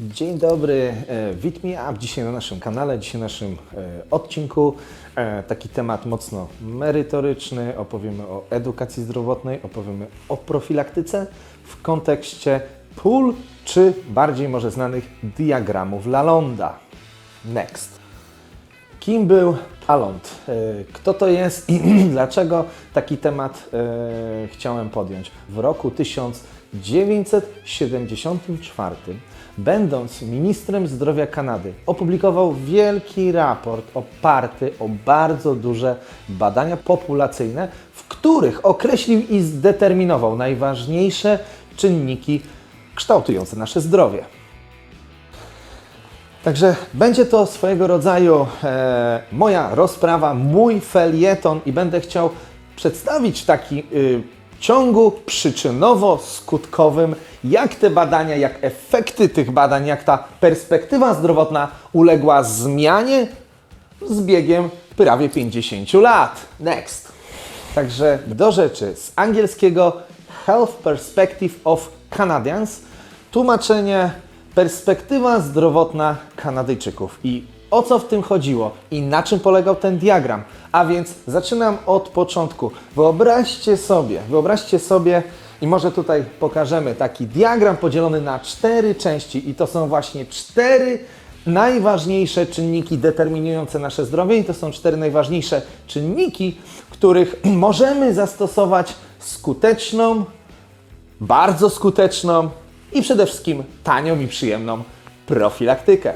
Dzień dobry, e, Wit Me. Dzisiaj na naszym kanale, dzisiaj na naszym e, odcinku e, taki temat mocno merytoryczny. Opowiemy o edukacji zdrowotnej, opowiemy o profilaktyce w kontekście pól, czy bardziej może znanych diagramów Lalonda. Next. Kim był Alond? Kto to jest i dlaczego taki temat chciałem podjąć? W roku 1974, będąc ministrem zdrowia Kanady, opublikował wielki raport oparty o bardzo duże badania populacyjne, w których określił i zdeterminował najważniejsze czynniki kształtujące nasze zdrowie. Także będzie to swojego rodzaju e, moja rozprawa, mój felieton i będę chciał przedstawić taki y, ciągu przyczynowo-skutkowym, jak te badania, jak efekty tych badań, jak ta perspektywa zdrowotna uległa zmianie z biegiem prawie 50 lat. Next. Także do rzeczy z angielskiego Health Perspective of Canadians, tłumaczenie perspektywa zdrowotna Kanadyjczyków. I o co w tym chodziło i na czym polegał ten diagram? A więc zaczynam od początku. Wyobraźcie sobie, wyobraźcie sobie i może tutaj pokażemy taki diagram podzielony na cztery części i to są właśnie cztery najważniejsze czynniki determinujące nasze zdrowie i to są cztery najważniejsze czynniki, których możemy zastosować skuteczną, bardzo skuteczną i przede wszystkim tanią i przyjemną profilaktykę.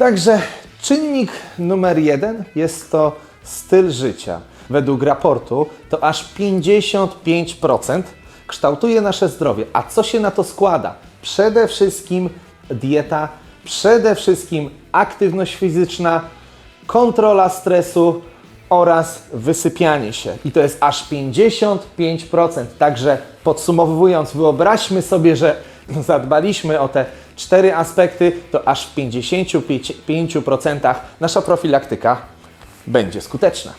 Także czynnik numer jeden jest to styl życia. Według raportu to aż 55% kształtuje nasze zdrowie. A co się na to składa? Przede wszystkim dieta, przede wszystkim aktywność fizyczna, kontrola stresu oraz wysypianie się. I to jest aż 55%. Także podsumowując, wyobraźmy sobie, że zadbaliśmy o te cztery aspekty, to aż w 55% nasza profilaktyka będzie skuteczna.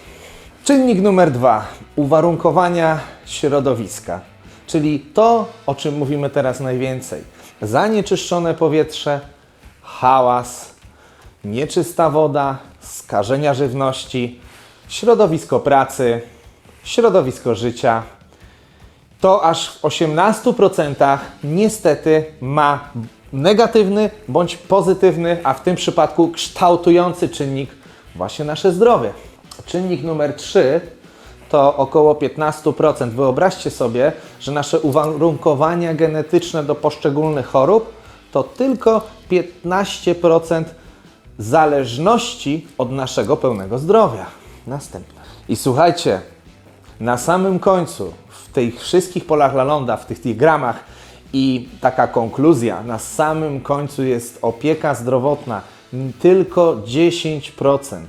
Czynnik numer dwa uwarunkowania środowiska, czyli to, o czym mówimy teraz najwięcej. Zanieczyszczone powietrze, hałas, nieczysta woda, skażenia żywności, środowisko pracy, środowisko życia. To aż w 18% niestety ma negatywny bądź pozytywny, a w tym przypadku kształtujący czynnik właśnie nasze zdrowie. Czynnik numer 3 to około 15%. Wyobraźcie sobie, że nasze uwarunkowania genetyczne do poszczególnych chorób to tylko 15% zależności od naszego pełnego zdrowia. Następne. I słuchajcie, na samym końcu, w tych wszystkich polach Lalonda, w tych diagramach i taka konkluzja, na samym końcu jest opieka zdrowotna tylko 10%.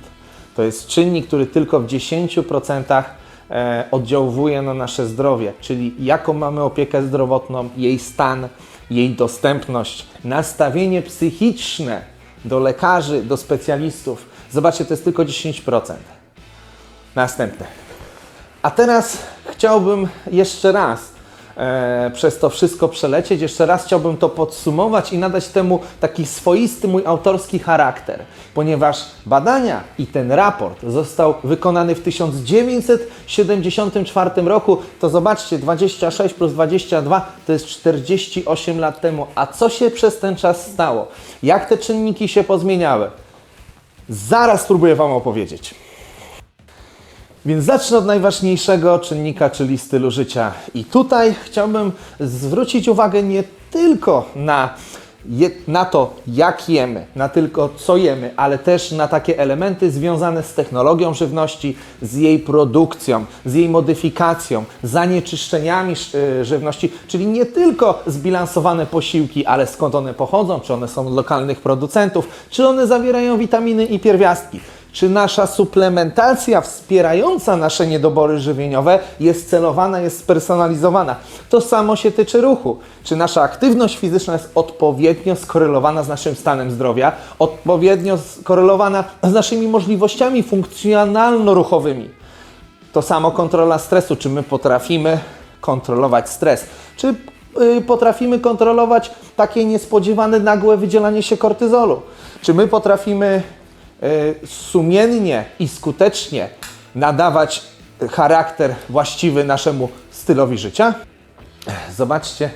To jest czynnik, który tylko w 10% e, oddziałuje na nasze zdrowie, czyli jaką mamy opiekę zdrowotną, jej stan, jej dostępność, nastawienie psychiczne do lekarzy, do specjalistów. Zobaczcie, to jest tylko 10%. Następne. A teraz chciałbym jeszcze raz przez to wszystko przelecieć, jeszcze raz chciałbym to podsumować i nadać temu taki swoisty mój autorski charakter, ponieważ badania i ten raport został wykonany w 1974 roku, to zobaczcie, 26 plus 22 to jest 48 lat temu. A co się przez ten czas stało? Jak te czynniki się pozmieniały? Zaraz spróbuję Wam opowiedzieć. Więc zacznę od najważniejszego czynnika, czyli stylu życia. I tutaj chciałbym zwrócić uwagę nie tylko na, na to, jak jemy, na tylko co jemy, ale też na takie elementy związane z technologią żywności, z jej produkcją, z jej modyfikacją, zanieczyszczeniami y, żywności, czyli nie tylko zbilansowane posiłki, ale skąd one pochodzą, czy one są lokalnych producentów, czy one zawierają witaminy i pierwiastki. Czy nasza suplementacja wspierająca nasze niedobory żywieniowe jest celowana, jest spersonalizowana? To samo się tyczy ruchu. Czy nasza aktywność fizyczna jest odpowiednio skorelowana z naszym stanem zdrowia, odpowiednio skorelowana z naszymi możliwościami funkcjonalno-ruchowymi? To samo kontrola stresu. Czy my potrafimy kontrolować stres? Czy y, potrafimy kontrolować takie niespodziewane, nagłe wydzielanie się kortyzolu? Czy my potrafimy sumiennie i skutecznie nadawać charakter właściwy naszemu stylowi życia? Zobaczcie,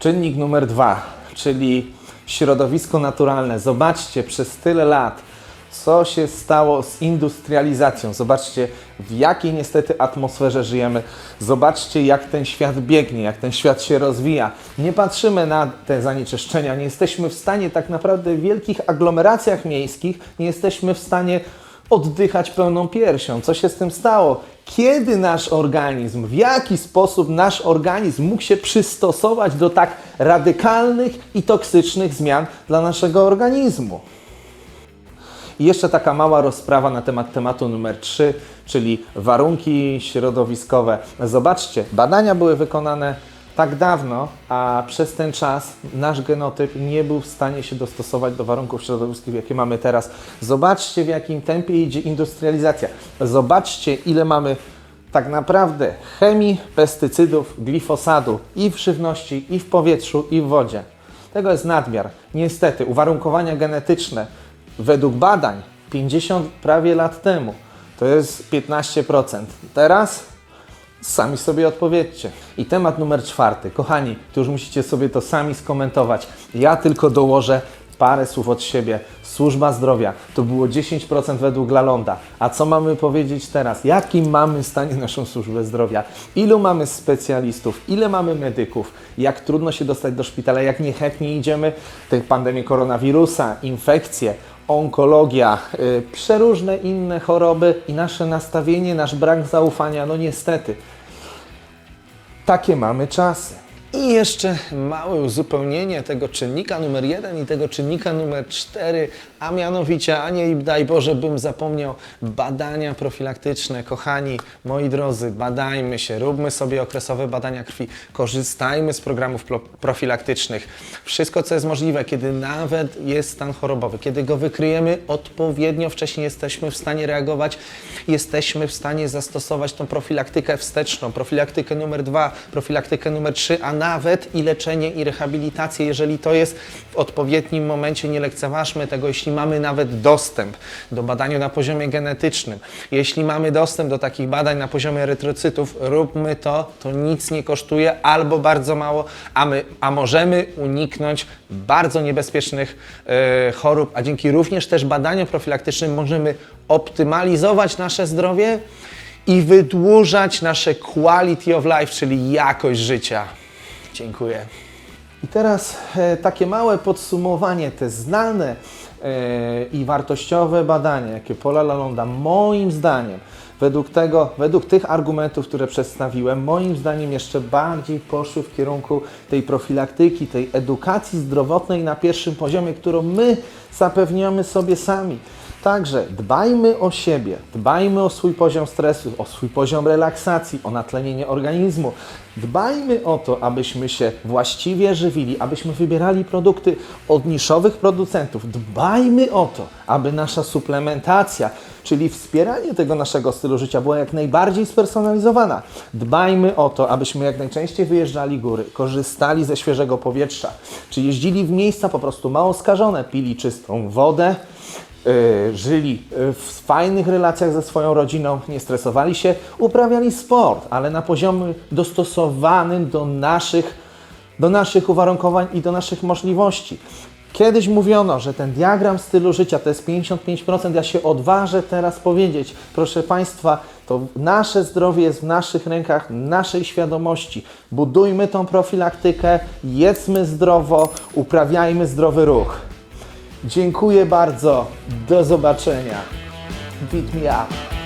czynnik numer dwa, czyli środowisko naturalne. Zobaczcie przez tyle lat, co się stało z industrializacją. Zobaczcie, w jakiej niestety atmosferze żyjemy. Zobaczcie, jak ten świat biegnie, jak ten świat się rozwija. Nie patrzymy na te zanieczyszczenia, nie jesteśmy w stanie tak naprawdę w wielkich aglomeracjach miejskich, nie jesteśmy w stanie oddychać pełną piersią. Co się z tym stało? Kiedy nasz organizm, w jaki sposób nasz organizm mógł się przystosować do tak radykalnych i toksycznych zmian dla naszego organizmu? I jeszcze taka mała rozprawa na temat tematu numer 3, czyli warunki środowiskowe. Zobaczcie, badania były wykonane tak dawno, a przez ten czas nasz genotyp nie był w stanie się dostosować do warunków środowiskowych, jakie mamy teraz. Zobaczcie, w jakim tempie idzie industrializacja. Zobaczcie, ile mamy tak naprawdę chemii, pestycydów, glifosatu i w żywności, i w powietrzu, i w wodzie. Tego jest nadmiar. Niestety, uwarunkowania genetyczne według badań 50 prawie lat temu to jest 15%. Teraz Sami sobie odpowiedzcie. I temat numer czwarty. Kochani, tu już musicie sobie to sami skomentować. Ja tylko dołożę parę słów od siebie. Służba zdrowia to było 10% według Lalonda. A co mamy powiedzieć teraz? Jakim mamy stanie naszą służbę zdrowia? Ilu mamy specjalistów? Ile mamy medyków? Jak trudno się dostać do szpitala? Jak niechętnie idziemy? Tę pandemię koronawirusa, infekcje, onkologia, y, przeróżne inne choroby i nasze nastawienie, nasz brak zaufania, no niestety. Takie mamy czasy. I jeszcze małe uzupełnienie tego czynnika numer jeden i tego czynnika numer cztery, a mianowicie, a nie daj Boże, bym zapomniał, badania profilaktyczne. Kochani, moi drodzy, badajmy się, róbmy sobie okresowe badania krwi, korzystajmy z programów pro- profilaktycznych. Wszystko, co jest możliwe, kiedy nawet jest stan chorobowy, kiedy go wykryjemy odpowiednio wcześniej, jesteśmy w stanie reagować, jesteśmy w stanie zastosować tą profilaktykę wsteczną, profilaktykę numer dwa, profilaktykę numer trzy, a nawet i leczenie i rehabilitację, jeżeli to jest w odpowiednim momencie, nie lekceważmy tego, jeśli mamy nawet dostęp do badania na poziomie genetycznym, jeśli mamy dostęp do takich badań na poziomie erytrocytów, róbmy to, to nic nie kosztuje albo bardzo mało, a, my, a możemy uniknąć bardzo niebezpiecznych e, chorób, a dzięki również też badaniom profilaktycznym możemy optymalizować nasze zdrowie i wydłużać nasze quality of life, czyli jakość życia. Dziękuję. I teraz e, takie małe podsumowanie, te znane i wartościowe badania, jakie Pola Lalonda moim zdaniem, według tego, według tych argumentów, które przedstawiłem, moim zdaniem jeszcze bardziej poszły w kierunku tej profilaktyki, tej edukacji zdrowotnej na pierwszym poziomie, którą my zapewniamy sobie sami. Także dbajmy o siebie, dbajmy o swój poziom stresu, o swój poziom relaksacji, o natlenienie organizmu. Dbajmy o to, abyśmy się właściwie żywili, abyśmy wybierali produkty od niszowych producentów. Dbajmy o to, aby nasza suplementacja, czyli wspieranie tego naszego stylu życia była jak najbardziej spersonalizowana. Dbajmy o to, abyśmy jak najczęściej wyjeżdżali góry, korzystali ze świeżego powietrza, czy jeździli w miejsca po prostu mało skażone, pili czystą wodę, żyli y, w fajnych relacjach ze swoją rodziną, nie stresowali się, uprawiali sport, ale na poziomie dostosowanym do naszych, do naszych uwarunkowań i do naszych możliwości. Kiedyś mówiono, że ten diagram stylu życia to jest 55%. Ja się odważę teraz powiedzieć, proszę Państwa, to nasze zdrowie jest w naszych rękach, naszej świadomości. Budujmy tą profilaktykę, jedzmy zdrowo, uprawiajmy zdrowy ruch. Dziękuję bardzo. Do zobaczenia. Beat me up.